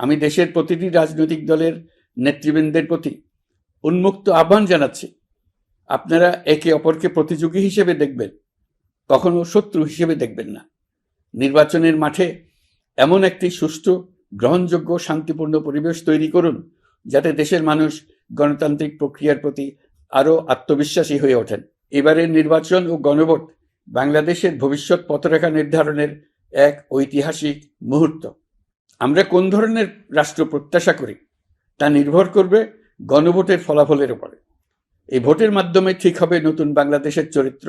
আমি দেশের প্রতিটি রাজনৈতিক দলের নেতৃবৃন্দের প্রতি উন্মুক্ত আহ্বান জানাচ্ছি। আপনারা একে অপরকে প্রতিযোগী হিসেবে দেখবেন, কখনো শত্রু হিসেবে দেখবেন না। নির্বাচনের মাঠে এমন একটি সুষ্ঠু, গ্রহণযোগ্য, শান্তিপূর্ণ পরিবেশ তৈরি করুন, যাতে দেশের মানুষ গণতান্ত্রিক প্রক্রিয়ার প্রতি আরও আত্মবিশ্বাসী হয়ে ওঠেন। এবারের নির্বাচন ও গণভোট বাংলাদেশের ভবিষ্যৎ পথরেখা নির্ধারণের এক ঐতিহাসিক মুহূর্ত। আমরা কোন ধরনের রাষ্ট্র প্রত্যাশা করি, তা নির্ভর করবে গণভোটের ফলাফলের উপরে। এই ভোটের মাধ্যমে ঠিক হবে নতুন বাংলাদেশের চরিত্র,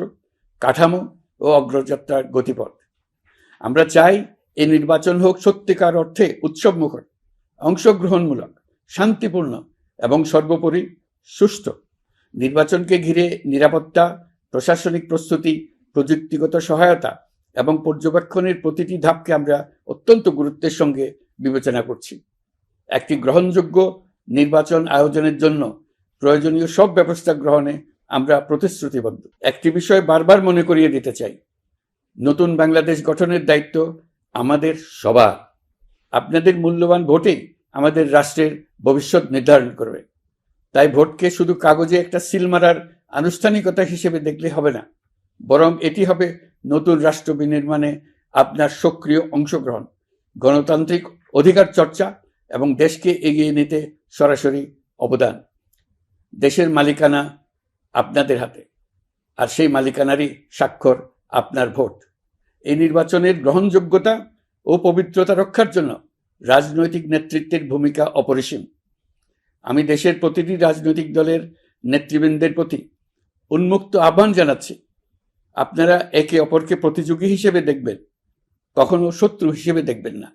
কাঠামো ও অগ্রযাত্রার গতিপথ। আমরা চাই এই নির্বাচন হোক সত্যিকার অর্থে উৎসবমুখর, অংশগ্রহণমূলক, শান্তিপূর্ণ এবং সর্বোপরি সুষ্ঠু নির্বাচনকে ঘিরে নিরাপত্তা, প্রশাসনিক প্রস্তুতি, প্রযুক্তিগত সহায়তা এবং পর্যবেক্ষণের প্রতিটি ধাপকে আমরা অত্যন্ত গুরুত্বের সঙ্গে বিবেচনা করছি। একটি গ্রহণযোগ্য নির্বাচন আয়োজনের জন্য প্রয়োজনীয় সব ব্যবস্থা গ্রহণে আমরা প্রতিশ্রুতিবদ্ধ। একটি বিষয় বারবার মনে করিয়ে দিতে চাই। নতুন বাংলাদেশ গঠনের দায়িত্ব আমাদের সবার। আপনাদের মূল্যবান ভোটেই আমাদের রাষ্ট্রের ভবিষ্যৎ নির্ধারণ করবে। তাই ভোটকে শুধু কাগজে একটা সিল মারার আনুষ্ঠানিকতা হিসেবে দেখলে হবে না, বরং এটি হবে নতুন রাষ্ট্র বিনির্মাণে আপনার সক্রিয় অংশগ্রহণ, গণতান্ত্রিক অধিকার চর্চা এবং দেশকে এগিয়ে নিতে সরাসরি অবদান। দেশের মালিকানা আপনাদের হাতে, আর সেই মালিকানারই স্বাক্ষর আপনার ভোট। এই নির্বাচনের গ্রহণযোগ্যতা ও পবিত্রতা রক্ষার জন্য রাজনৈতিক নেতৃত্বের ভূমিকা অপরিসীম। আমি দেশের প্রতিটি রাজনৈতিক দলের নেতৃবৃন্দের প্রতি উন্মুক্ত আহ্বান জানাচ্ছি আপনারা একে অপরকে প্রতিযোগী হিসেবে দেখবেন কখনো শত্রু হিসেবে দেখবেন না।